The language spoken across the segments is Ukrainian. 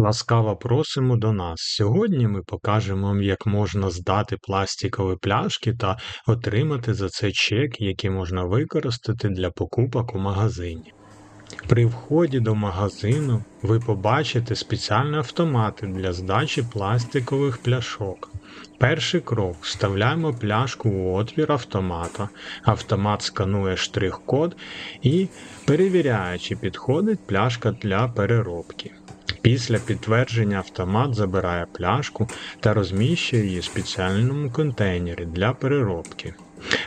Ласкаво просимо до нас. Сьогодні ми покажемо вам, як можна здати пластикові пляшки та отримати за це чек, який можна використати для покупок у магазині. При вході до магазину ви побачите спеціальні автомати для здачі пластикових пляшок. Перший крок вставляємо пляшку у отвір автомата. Автомат сканує штрих-код і перевіряє, чи підходить пляшка для переробки. Після підтвердження автомат забирає пляшку та розміщує її в спеціальному контейнері для переробки.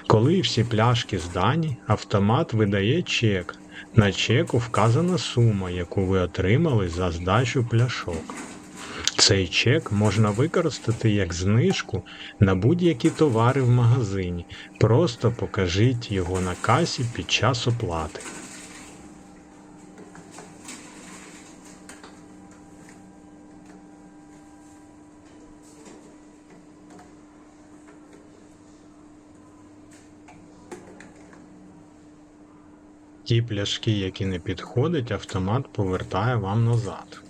Коли всі пляшки здані, автомат видає чек. На чеку вказана сума, яку ви отримали за здачу пляшок. Цей чек можна використати як знижку на будь-які товари в магазині. Просто покажіть його на касі під час оплати. Ті пляшки, які не підходять, автомат повертає вам назад.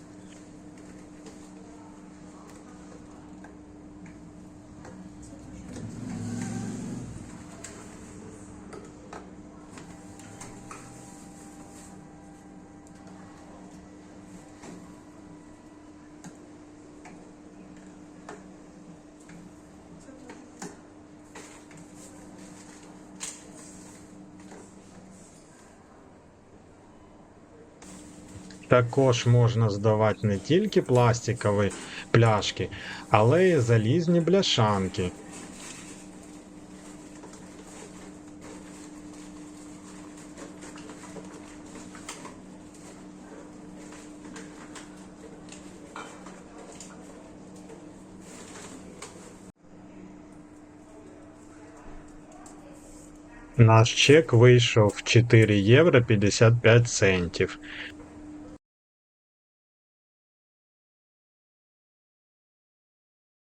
Також можна здавати не тільки пластикові пляшки, але й залізні бляшанки. Наш чек вийшов 4 євро 55 центів.